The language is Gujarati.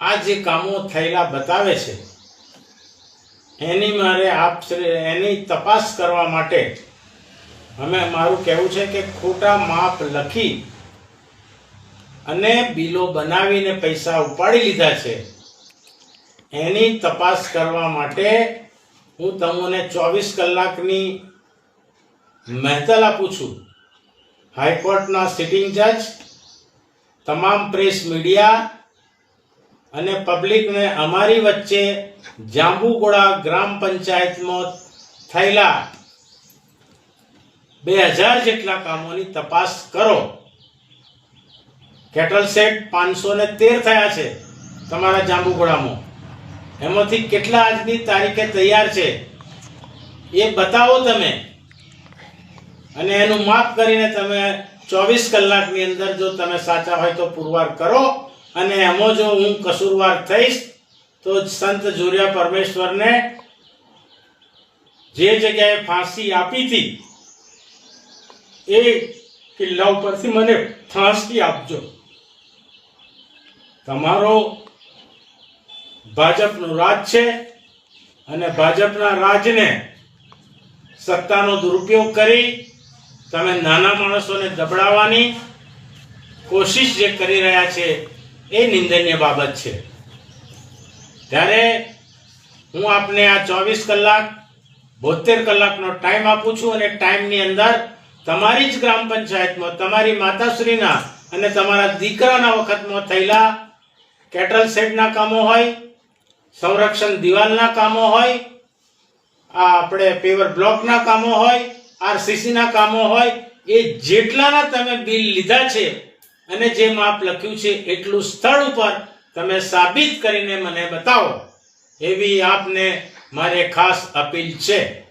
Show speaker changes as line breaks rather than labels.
આ જે કામો થયેલા બતાવે છે, એની મારે આપ એની તપાસ કરવા માટે અમે મારું કહેવું છે કે ખોટા માપ લખી અને બિલો બનાવીને પૈસા ઉપાડી લીધા છે. એની તપાસ કરવા માટે હું તમને ચોવીસ કલાકની મહેતલ આપું છું. હાઈકોર્ટના સિટિંગ જજ તમામ પ્રેસ મીડિયા અને પબ્લિકને અમારી વચ્ચે જાંબુગોળા ગ્રામ પંચાયતમાં થયેલા બે હજાર જેટલા કામોની તપાસ કરો. કેટલ સેટ પાંચસો ને તેર થયા છે તમારા જાંબુગોળામાં. એમાંથી કેટલા આજની તારીખે તૈયાર છે એ બતાવો તમે. અને એનું માફ કરીને તમે ચોવીસ કલાકની અંદર જો તમે સાચા હોય તો પુરવાર કરો. અને એમાં જો હું કસૂરવાર થઈશ, તો સંત જોરિયા પરમેશ્વરને જે જગ્યાએ ફાંસી આપી હતી, એ કિલ્લા ઉપરથી મને ફાંસી આપજો. તમારો ભાજપનું રાજ છે અને ભાજપના રાજને સત્તાનો દુરુપયોગ કરી તમે નાના માણસોને દબડાવવાની કોશિશ જે કરી રહ્યા છે એ નિંદનીય બાબત છે. ત્યારે હું આપને આ ચોવીસ કલાક બોતેર કલાકનો ટાઈમ આપું છું અને ટાઈમની અંદર તમારી જ ગ્રામ પંચાયતમાં, તમારી માતાશ્રીના અને તમારા દીકરાના વખતમાં થયેલા કેટલ શેડના કામો હોય, સંરક્ષણ દિવાલના કામો હોય, આ આપણે પેવર બ્લોકના કામો હોય આરસીસીના કામો હોય, એ જેટલાના તમે બિલ લીધા છે અને જે માપ લખ્યું છે એટલું સ્થળ ઉપર તમે સાબિત કરીને મને બતાવો. એવી આપને મારે ખાસ અપીલ છે.